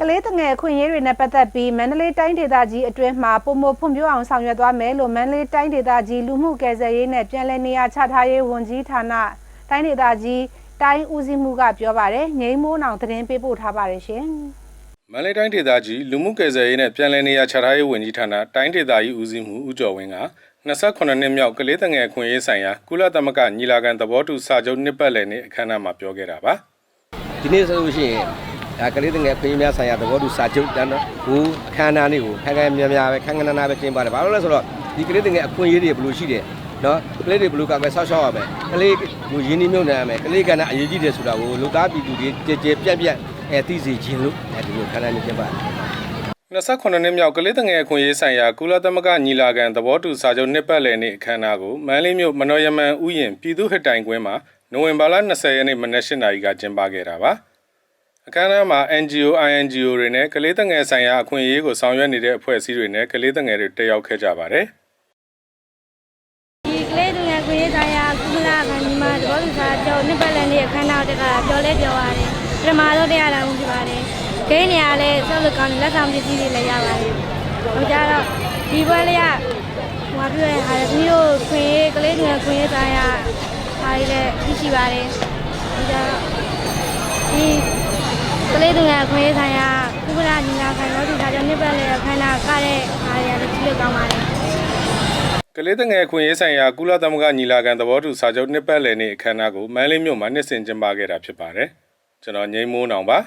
ကလေးတငယ်အခွင့်အရေးတွေနဲ့ပတ်သက်ပြီးမန္တလေးတိုင်းဒေသကြီးအတွင်းမှာပုံမဖွံ့ဖြိုးအောင်ဆောင်ရွက်သွားမယ်လို့မန္တလေးတိုင်းဒေသကြီးလူမှုကယ်ဆယ်ရေးနဲ့ပြည်내နေရာချထားရေးဝန်ကြီးဌာနတိုင်းဒေသကြီးတိုင်းဦးစီးမှုကပြောပါတယ်ငိမ့်မိုးနောင်သတင်းပေးပို့ထားပါတယ်ရှင်မန္တလေးတိုင်းဒေသကြီးလူမှုကယ်ဆယ်ရေးနဲ့ပြည်내နေရာချထားရေးဝန်ကြီးဌာနတိုင်းဒေသကြီးဦးစီးမှုဦးကျော်ဝင်းက28နှစ်မြောက်ကလေးတငယ်အခွင့်အရေးဆိုင်ရာကုလသမဂ္ဂညီလာခံသဘောတူစာချုပ်နှစ်ပတ်လည်နေ့အခမ်းအနားမှာပြောခဲ့တာပါဒီနေ့ဆိုလို့ရှိရင် ဒါကလေးတငယ်ခွင့်အရေးများဆိုင်ရာသဘောတူစာချုပ်တန်းတော့ဟိုအခမ်းအနားလေးကိုခန်းခန်းများများပဲခန်းခန်းနာနာပဲကျင်းပါတယ်ဘာလို့လဲဆိုတော့ဒီကလေးတငယ်အခွင့်အရေးတွေဘယ်လိုရှိတယ်နော်ကလေးတွေဘယ်လိုကောက်ပဲဆောက်ရှောက်ရမယ်ကလေးကိုရင်းနှီးမြှုပ်နှံရမယ်ကလေးကဏ္ဍအရေးကြီးတယ်ဆိုတာကိုလူသားပြည်သူတွေကြည်ကြည်ပြတ်ပြတ်အဲသိစေခြင်းလို့အဲဒီလိုခန်းခန်းလေးကျင်းပါတယ်28နှစ်မြောက်ကလေးတငယ်အခွင့်အရေးဆိုင်ရာကုလသမဂ္ဂညီလာခံသဘောတူစာချုပ်နှစ်ပတ်လည်နေ့အခမ်းအနားကိုမန္တလေးမြို့မနော်ရမန်ဥယျာဉ်ပြည်သူ့ဟစ်တိုင်ကွင်းမှာနိုဝင်ဘာလ20ရက်နေ့မနက်၈နာရီကကျင်းပခဲ့တာပါ အခမ်းအနားမှာ NGO INGO တွေနဲ့ကလေးတငယ်ဆိုင်ရာအခွင့်အရေးကိုဆောင်ရွက်နေတဲ့အဖွဲ့အစည်းတွေနဲ့ကလေးတငယ်တွေတက်ရောက်ခဲ့ကြပါတယ်ဒီကလေးတွေခွေးဆိုင်ရာကုမလာခံဒီမှာတဘောလူစားကျော်နှစ်ပတ်လည်နေ့အခမ်းအနားတက်ကပြောလဲပြောရတယ်ပထမဆုံးတရားတော်မှုဖြစ်ပါတယ်ဂိမ်းနေရာလဲဆောက်လုပ်ကောင်းလက်ဆောင်ပစ္စည်းတွေလည်းရပါတယ်ဟိုကြတော့ဒီဘွဲလေးကဟိုမှာပြောရဟာဒီလိုခွေးကလေးတွေခွေးဆိုင်ရာဟာတွေလည်းရှိပါတယ်ဟိုကြတော့ဒီ ကလေးတွေခွေးဆိုင်ရာကုမလာညီလာခံတော့ဒီစားကျော်နှစ်ပတ်လည်အခမ်းအနားကတဲ့ဟာတွေလည်းကြည့်လို့ကောင်းပါတယ်ကလေးတငယ်အခွင့်အရေးဆိုင်ရာကုလသမဂ္ဂညီလာခံသဘောတူစာချုပ်နှစ်ပတ်လည်နေ့အခမ်းအနားကိုမန္တလေးမြို့မှာနှစ်စဉ်ကျင်းပခဲ့တာဖြစ်ပါတယ်ကျွန်တော်ငိမ့်မိုးနောင်ပါ